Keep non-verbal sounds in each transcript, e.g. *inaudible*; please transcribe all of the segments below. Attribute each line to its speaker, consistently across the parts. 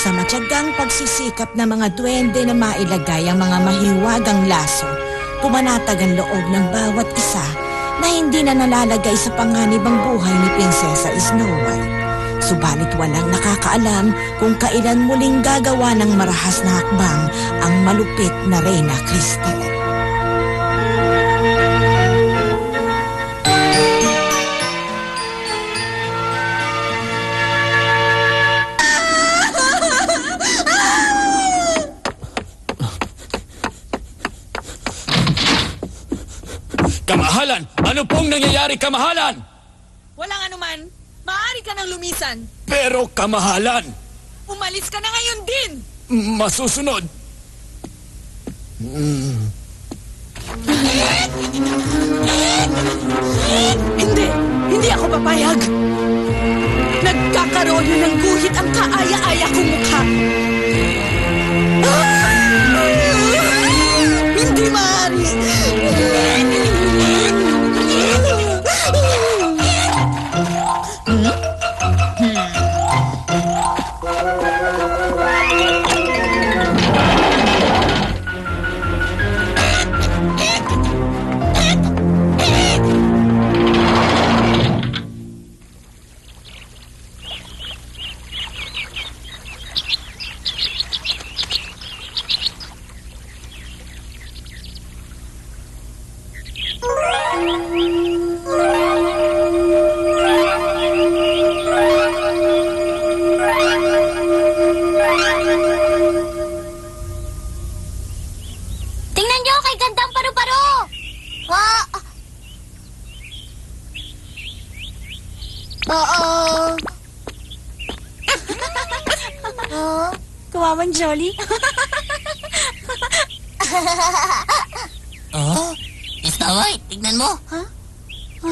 Speaker 1: Sa matyagang pagsisikap ng mga duwende na mailagay ang mga mahiwagang laso, pumanatag ang loob ng bawat isa na hindi na nalalagay sa panganib ang buhay ni Prinsesa Snow White. Subalit walang nakakaalam kung kailan muling gagawa ng marahas na hakbang ang malupit na Reyna Cristel.
Speaker 2: Kamahalan! Ano pong nangyayari, kamahalan?
Speaker 3: Walang anuman. Maaari ka nang lumisan.
Speaker 2: Pero kamahalan,
Speaker 3: Umalis ka na ngayon din.
Speaker 2: masusunod.
Speaker 3: Hindi. Hindi ako papayag. Nagkakaroon na ng guhit ang kaaya-aya kong mukha. Ah! Hindi maaari.
Speaker 4: Tingnan nyo kay gandang paru-paro! Wa... Oo. *laughs* Oo.
Speaker 1: Kawawan Jolly. *laughs*
Speaker 4: Oh? Snow White, tignan mo. Ha? Ha?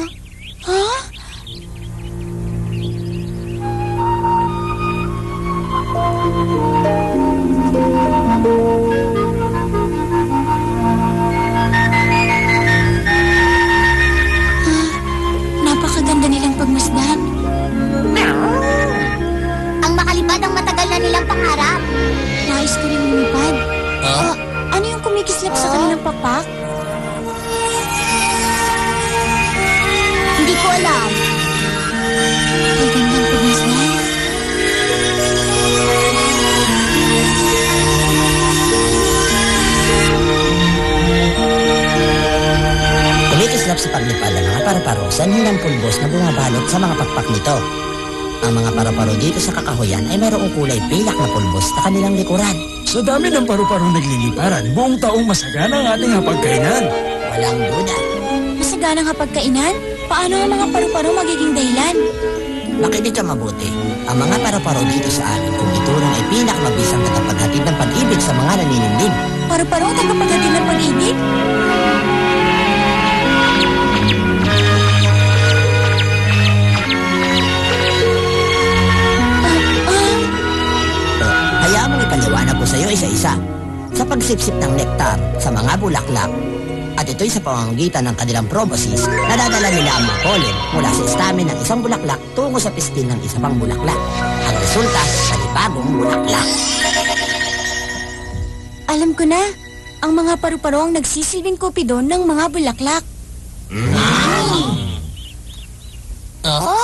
Speaker 4: Napakaganda ang matagal na nilang pangarap. Nais ko rin lumipad. Oh? ano yung kumikislap sa kanilang papak? Hindi ko alam. Ay, gandang pagmasdan.
Speaker 5: Kumikislap sa paglipad ang mga paru-paro sa nilang pulbos na bumabalot sa mga pakpak nito. Ang mga paru-paro dito sa kakahuyan ay mayroong kulay pilak na pulbos sa kanilang likuran.
Speaker 2: Sa dami ng paru-parong nagliliparan, buong taong masagana ang ating hapagkainan.
Speaker 5: Walang duda.
Speaker 4: Masaganang hapagkainan? Paano ang mga paru-paro magiging dahilan?
Speaker 5: Makinig ka mabuti. Ang mga paru-paro dito sa amin kung iturong ay pinakamabisang tagapaghatid ng pag-ibig sa mga naninimlim.
Speaker 4: Paru-paro ang tagapaghatid ng pag-ibig?
Speaker 5: Ipaliwanag ko sa iyo isa-isa. Sa pagsipsip ng nektar sa mga bulaklak, at ito'y sa pamamagitan ng kanilang proboscis, nadadala nila ang mga pollen mula sa stamen ng isang bulaklak tungo sa pistil ng isa pang bulaklak. Ang resulta, panibagong bulaklak.
Speaker 4: Alam ko na. Ang mga paru-paro ang nagsisilbing kupidon ng mga bulaklak. Oo.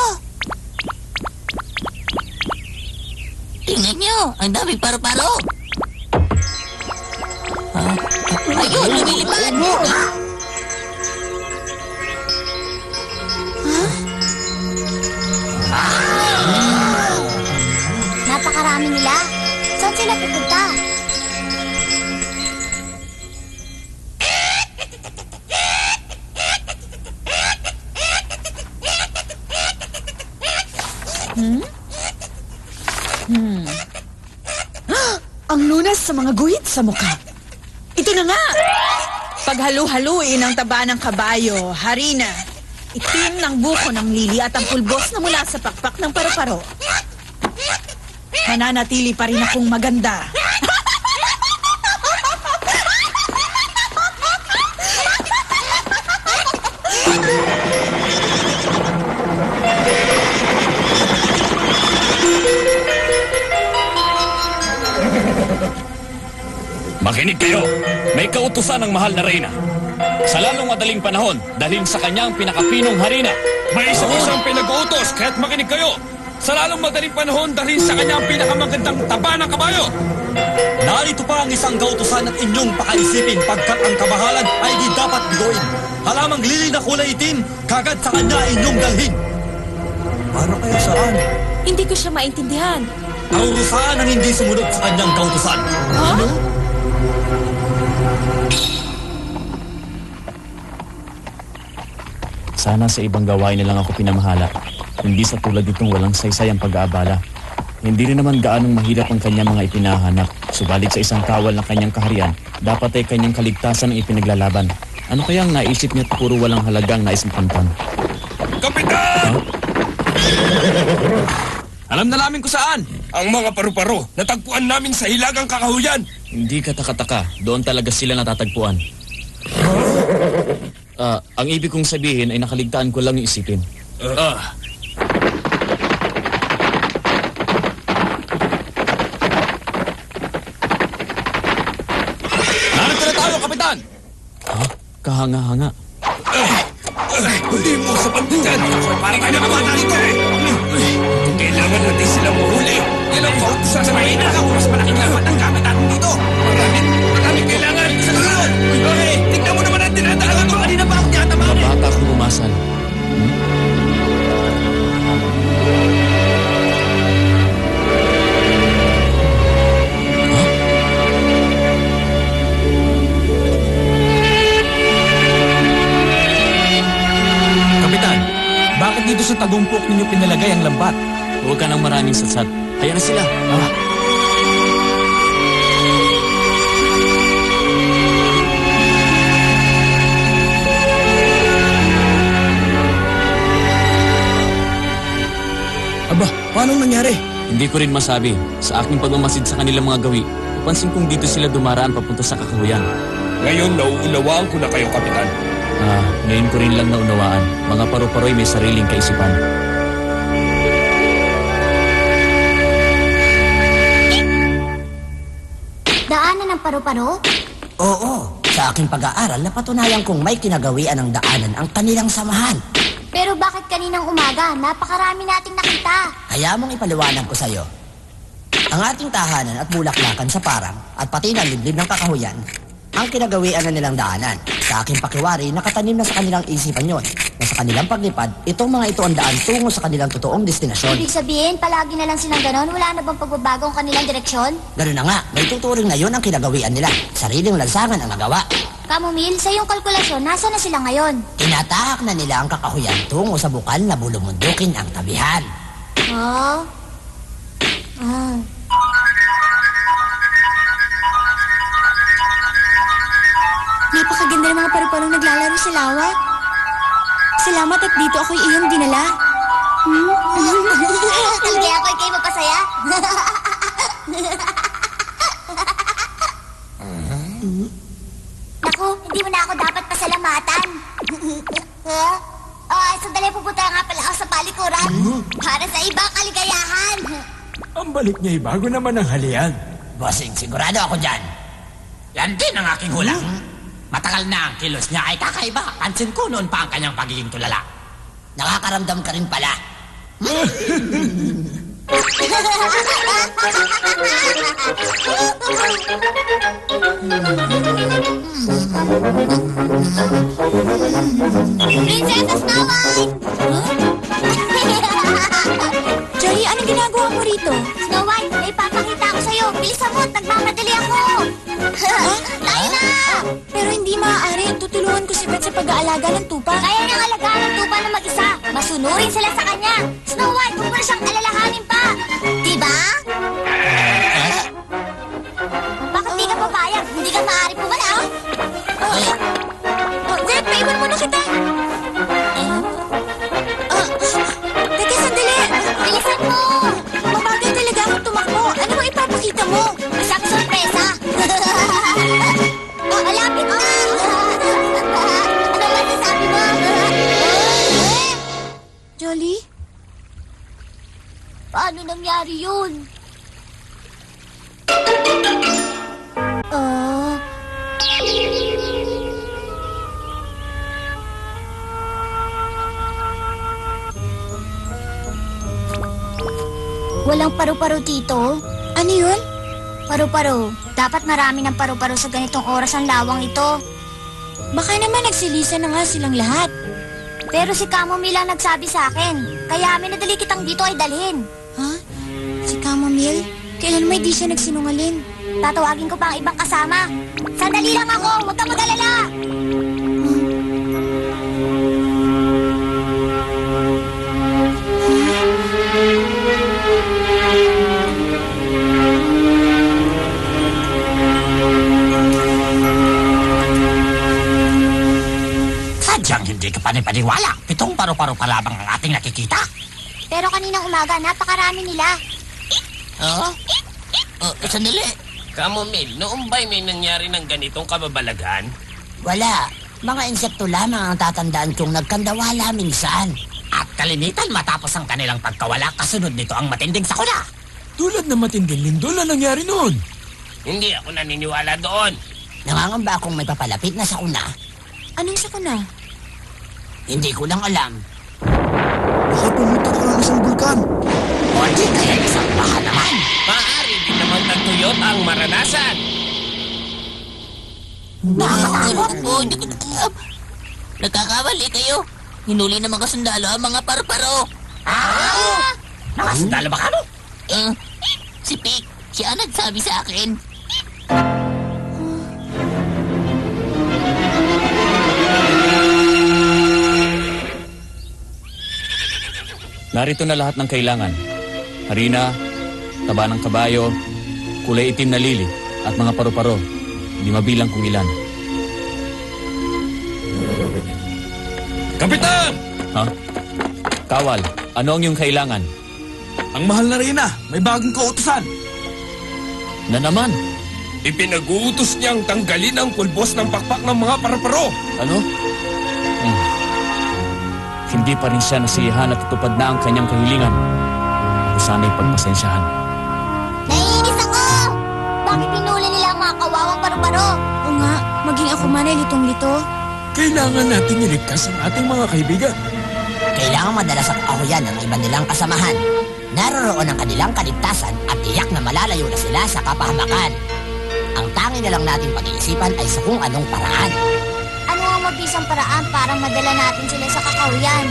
Speaker 6: Tingnan nyo, ang daming paru-paro. Ayun, lumilipad.
Speaker 4: Napakarami nila. Saan sila pupunta? *gasps*
Speaker 3: Ang lunas sa mga guhit sa mukha. Na nga! Paghalu-haluin ang taba ng kabayo, harina, itim ng buko ng lili at ang pulbos na mula sa pakpak ng paru-paro. Mananatili pa rin akong maganda.
Speaker 7: Makinig kayo. May kautusan ng mahal na reyna. Sa lalong madaling panahon, dalhin sa kanyang pinakapinong harina.
Speaker 2: May isang isang pinag-uutos, kaya't makinig kayo. Sa lalong madaling panahon, dalhin sa kanyang pinakamagandang taba ng kabayo.
Speaker 8: Narito pa ang isang kautusan at inyong pakaisipin pagkat ang kamahalan ay di dapat bigoin. Halamang lili na kulay itim, kagad sa kanya inyong dalhin. Para kayo saan?
Speaker 1: Hindi ko siya maintindihan.
Speaker 8: Kaurusan ang hindi sumunod sa kanyang kautusan.
Speaker 1: Ano?
Speaker 7: Sana sa ibang gawain na lang ako pinamahala. Hindi sa tulad nitong walang saysay ang pag-aabala. Hindi rin naman gaanong mahirap ang kanyang mga ipinahanap. Subalit sa isang kawal ng kanyang kaharian, dapat ay kanyang kaligtasan ang ipinaglalaban. Ano kaya ang naisip niya at puro walang halagang nais makamtan?
Speaker 2: Kapitan! Alam na namin kung saan. Ang mga paru-paro, natagpuan namin sa hilagang kakahuyan.
Speaker 7: Hindi ka taka-taka. Doon talaga sila natatagpuan. *laughs* Ah, ang ibig kong sabihin ay nakaligtaan ko lang yung isipin.
Speaker 2: Ah,
Speaker 7: Narito na tayo, Kapitan! Ha? Kahanga-hanga.
Speaker 2: hindi mo sapat na dyan. Parang kayo nakabata rito eh. Kailangan natin silang mahuli. Yan ang kautusan sa mahina. Mas malaking laman ang gamit natin dito. Marami, marami kailangan sa sunod. Okay, dinadaanan ko. Kanina pa ako tinatamaan eh.
Speaker 7: Bata kong umasal.
Speaker 2: Kapitan, bakit dito sa tagumpok ninyo pinalagay ang lambat?
Speaker 7: Huwag ka ng maraming satsat. Hayaan na sila. Ah.
Speaker 2: Paano nangyari?
Speaker 7: Hindi ko rin masabi. Sa aking pagmamasid sa kanilang mga gawi, napansin kong dito sila dumaraan papunta sa kakahuyan.
Speaker 2: Ngayon, nauunawaan ko na kayo, Kapitan.
Speaker 7: Ah, ngayon ko rin lang naunawaan. Mga paru-paroy may sariling kaisipan.
Speaker 4: Daanan ng paru-paro?
Speaker 5: Oo, sa aking pag-aaral, napatunayan kong may kinagawian ng daanan ang kanilang samahan.
Speaker 4: Pero bakit kaninang umaga? Napakarami nating nakita.
Speaker 5: Kaya mong ipaliwanag ko sa'yo. Ang ating tahanan at bulaklakan sa parang at pati na liblib ng kakahuyan, ang kinagawian na nilang daanan. Sa aking pakiwari, nakatanim na sa kanilang isipan yon na sa kanilang paglipad, itong mga ito ang daan tungo sa kanilang totoong destinasyon.
Speaker 4: Ibig sabihin, palagi na lang silang ganon? Wala na bang pagbabago ang kanilang direksyon?
Speaker 5: Ganun na nga, may tuturing na yon ang kinagawian nila. Sariling lansangan ang nagawa.
Speaker 4: Kamumil, sa iyong kalkulasyon, nasa na sila ngayon?
Speaker 5: Tinatahak na nila ang kakahuyan tungo sa bukal na bulumundukin ang tabihan.
Speaker 4: Oh? Ah. Napakaganda ng mga paru-parong naglalaro sa lawa. Salamat at dito ako'y iyong dinala. Hmm? *laughs* Talaga ako'y kayo mapasaya? Naku, *laughs* hindi mo na ako dapat pasalamatan. *laughs* Ah, sandali pupunta nga pala ako sa palikuran para sa ibang kaligayahan.
Speaker 2: Ang balik niya ay bago naman ang halian.
Speaker 5: Bossing, sigurado ako dyan.
Speaker 9: Yan din ang aking hula. Matagal na ang kilos niya ay kakaiba. Pansin ko noon pa ang kanyang pagiging tulala.
Speaker 5: Nakakaramdam ka rin pala. *laughs* *laughs*
Speaker 4: Princess Snow *laughs* White!
Speaker 3: Jolly, anong ginagawa mo rito?
Speaker 4: Snow White, may papakita ako sa'yo. Bilisan mo, nagmamadali ako. *laughs* Tayo na!
Speaker 3: Pero hindi maaari. Tutulungan ko si Beth sa pag-aalaga ng tupa.
Speaker 4: Kaya niyang alagaan ng tupa na mag-isa. Masunurin sila sa kanya. Snow White, huwag mo na siyang alalahanin Paano nangyari yun? Ah... Walang paru-paro dito?
Speaker 3: Ano yun?
Speaker 4: Paru-paro. Dapat marami ng paru-paro sa ganitong oras ang lawang ito.
Speaker 3: Baka naman nagsilisa na nga silang lahat.
Speaker 4: Pero si Kamomila nagsabi sa akin, kaya minadali kitang dito ay dalhin.
Speaker 3: Camomile? Kailan may di siya nagsinungaling?
Speaker 4: Tatawagin ko pa ang ibang kasama. Sandali lang ako, huwag kang mag-alala.
Speaker 9: Sadyang hindi ka panipaniwala. Pitong paru-paro pa lamang ang ating nakikita.
Speaker 4: Pero kaninang umaga, napakarami nila.
Speaker 6: Oo? Oh, sandali.
Speaker 2: Kamomil, noong ba'y may nangyari ng ganitong kababalaghan?
Speaker 5: Wala. Mga insekto lamang ang tatandaan kong nagkandawala minsan.
Speaker 9: At kalimitan matapos ang kanilang pagkawala, kasunod nito ang matinding sakuna.
Speaker 2: Tulad ng matinding lindol na nangyari noon. Hindi ako naniniwala doon.
Speaker 5: Nangangamba akong may papalapit na sakuna.
Speaker 3: Anong sakuna?
Speaker 5: Hindi ko lang alam.
Speaker 2: Baka pumutok ang isang bulkan.
Speaker 9: O di kaya isang.
Speaker 2: Maaari din naman nagtuyot ang maranasan.
Speaker 6: Nagkakamali kayo. Hinuli ng mga sundalo ang mga parparo.
Speaker 9: Ah! Nakasundalo ba kamo?
Speaker 6: Eh, si Pick, siya nagsabi sa akin.
Speaker 7: Narito na lahat ng kailangan. Harina, taba ng kabayo, kulay itim na lili, at mga paru-paro. Hindi mabilang kung ilan.
Speaker 2: Kapitan!
Speaker 7: Ha? Kawal, ano ang iyong kailangan?
Speaker 2: Ang mahal na Reyna, may bagong kautusan.
Speaker 7: Na naman?
Speaker 2: Ipinag-uutos niyang tanggalin ang pulbos ng pakpak ng mga paraparo.
Speaker 7: Ano? Hmm. Hindi pa rin siya nasiyahan at tutupad na ang kanyang kahilingan. Sana'y pagpasensyahan.
Speaker 4: Paru-paro?
Speaker 3: O nga, maging ako man ay litong-lito.
Speaker 2: Kailangan natin iligtas ang ating mga kaibigan.
Speaker 5: Kailangan madala sa kahuyan ng iba nilang kasamahan. Naroroon ang kanilang kaligtasan at tiyak na malalayo na sila sa kapahamakan. Ang tangi na lang natin pag-iisipan ay sa kung anong paraan.
Speaker 4: Ano ang mabisang paraan para madala natin sila sa kakahuyan?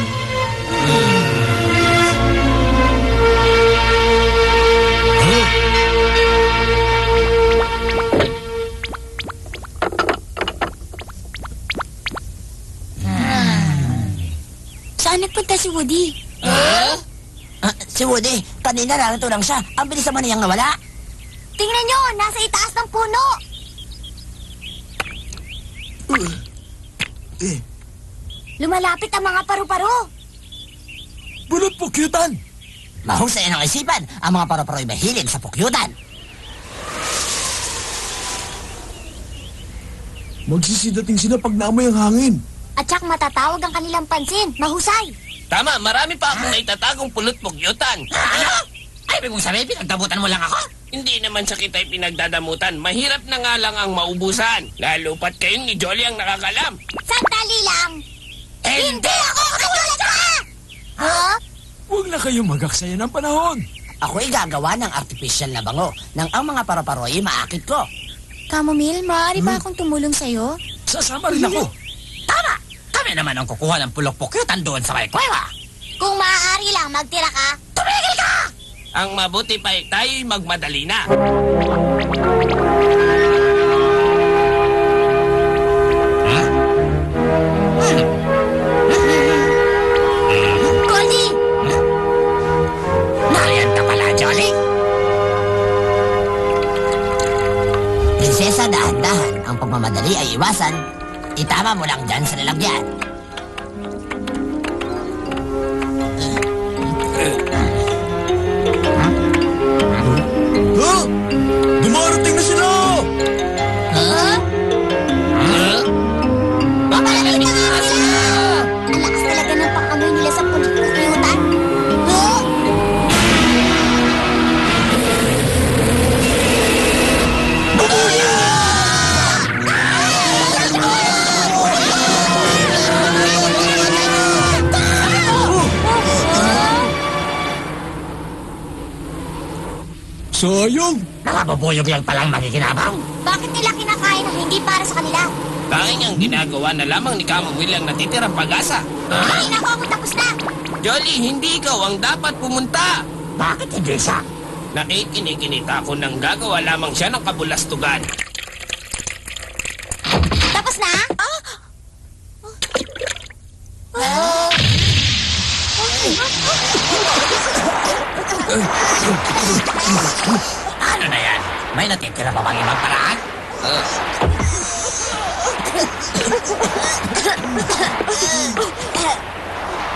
Speaker 3: Saan nagpunta si Woody?
Speaker 5: Ah, si Woody, kanina narito lang siya. Ang bilis naman niyang nawala.
Speaker 4: Tingnan nyo, nasa itaas ng puno.
Speaker 2: Eh,
Speaker 4: Lumalapit ang mga paru-paro.
Speaker 2: bulot po, kyutan!
Speaker 5: Mahusay ng isipan, ang mga paraparoy mahilig sa pukyutan.
Speaker 2: Magsisidating sila pag naamoy ang hangin.
Speaker 4: At syak matatawag ang kanilang pansin. Mahusay.
Speaker 10: Tama, marami pa akong naitatagong pulot pugyutan.
Speaker 9: Ano? Ay, ibig mong sabihin, pinagdabutan mo lang ako?
Speaker 10: Hindi naman sa kita'y pinagdadamutan. Mahirap na nga lang ang maubusan. Lalo pat kayong ni Jolly ang nakakalam.
Speaker 4: Sandali lang.
Speaker 9: Hindi ako katulad ka!
Speaker 4: Ha?
Speaker 2: Huwag na kayong magaksaya ng panahon.
Speaker 5: Ako'y gagawa ng artificial na bango nang ang mga paraparoy maakit ko.
Speaker 3: Camomile, maaari ba akong tumulong sa'yo?
Speaker 2: Sasama rin ako.
Speaker 9: Tama! Kami naman ang kukuha ng pulok-pukyutan doon sa may kuweba.
Speaker 4: Kung maaari lang, magtira ka.
Speaker 9: Tumigil ka!
Speaker 10: Ang mabuti pa ay tayo'y magmadali na.
Speaker 4: Goldie!
Speaker 9: Nariyan ka pala, Jolly.
Speaker 5: Prinsesa, dahan-dahan. Ang pagmamadali ay iwasan. Itama mo lang dyan sa lalagyan.
Speaker 9: Nakabubuyog lang palang makikinabang.
Speaker 4: Bakit nila kinakain ang hindi para sa kanila?
Speaker 10: Tanging ang ginagawa na lamang ni Kamo Will ang natitirang pag-asa.
Speaker 4: Ko ako tapos na.
Speaker 10: Jolly, hindi ikaw ang dapat pumunta.
Speaker 9: Bakit hindi siya?
Speaker 10: Nakikinikinita ko nang gagawa lamang siya ng kabulastugan.
Speaker 4: Tapos na?
Speaker 9: Ano na yan? May natitira pa bang ibang paraan?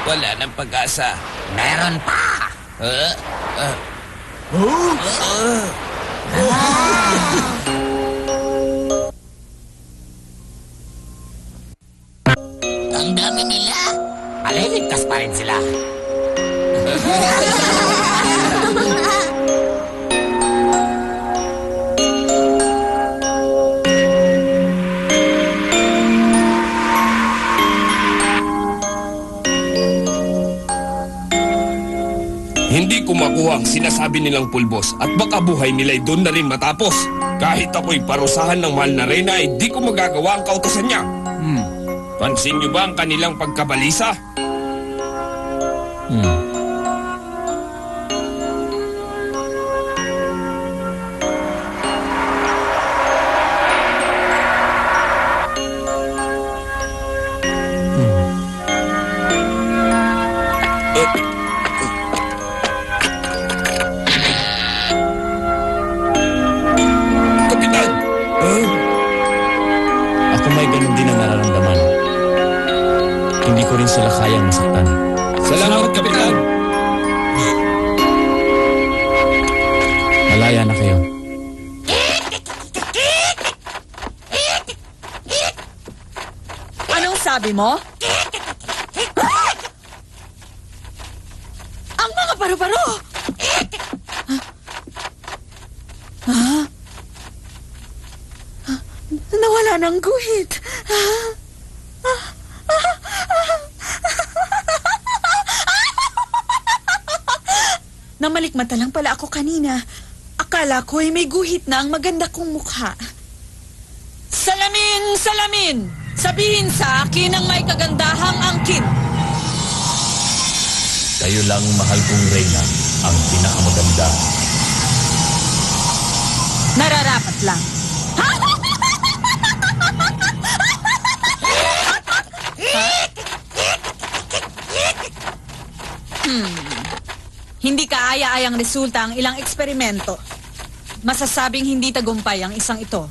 Speaker 10: Wala ng pag-asa.
Speaker 9: Meron pa!
Speaker 10: Uh, uh,
Speaker 6: Ang dami nila.
Speaker 9: Maliligtas pa rin sila. *laughs*
Speaker 2: ang sinasabi nilang pulbos at baka buhay nila'y doon na rin matapos. Kahit ako'y parusahan ng mahal na reyna ay di ko magagawa ang kautosan niya. Hmm. Pansin niyo ba ang kanilang pagkabalisa?
Speaker 3: Mga paru-paro! Ah? Ah? Nawala ng guhit. Namalikmata lang pala ako kanina. Akala ko ay may guhit na ang maganda kong mukha. Salamin! Salamin! Sabihin sa akin ang may kagandahang angkin.
Speaker 7: Kayo lang, mahal kong Reyna, ang pinakamaganda.
Speaker 3: Nararapat lang. hmm. Hindi kaaya-ayang resulta ang ilang eksperimento. Masasabing hindi tagumpay ang isang ito.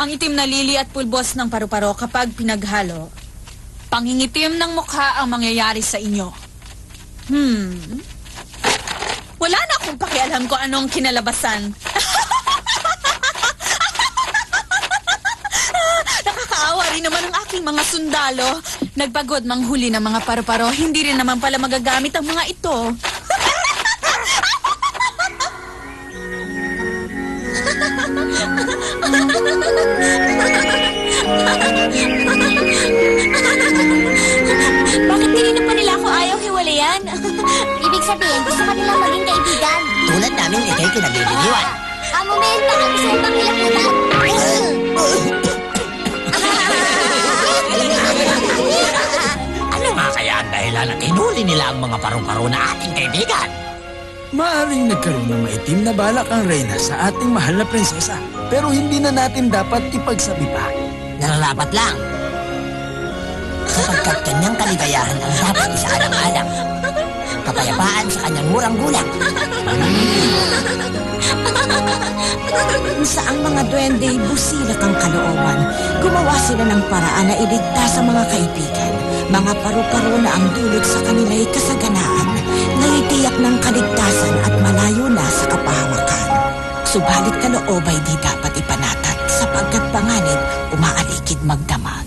Speaker 3: Ang itim na lili at pulbos ng paru-paro kapag pinaghalo, pangingitim ng mukha ang mangyayari sa inyo. Hmm. Wala na akong pakialam kung anong kinalabasan. *laughs* Nakakaawa rin naman ang aking mga sundalo. Nagpagod manghuli ng mga paru-paro, hindi rin naman pala magagamit ang mga ito. *laughs*
Speaker 4: Ibig sabihin, gusto ka nilang maging kaibigan.
Speaker 5: Tulad namin ikay kinagigiliwan.
Speaker 4: Amo Mel, baka gusto mo bang hilapitan?
Speaker 9: Ano nga kaya ang dahilan at hinuli nila ang mga paru-paro na ating kaibigan?
Speaker 11: Maaring nagkaroon ng maitim na balak ang reyna sa ating mahal na prinsesa. Pero hindi na natin dapat ipagsabi pa.
Speaker 5: Nararapat lang. Sapagkat kanyang kaligayahan ang dapat isaalang-alang. Kapayapaan sa kanyang murang gulang.
Speaker 1: Kung saang mga duwende busilak ang kalooban, gumawa sila ng paraan na iligtas ang mga kaibigan. Mga paru-paro na ang dulot sa kanila'y kasaganaan, naitiyak ng kaligtasan at malayo na sa kapahawakan. Subalit kaloob ay di dapat ipanatag sapagkat panganib umaalikid magdamag.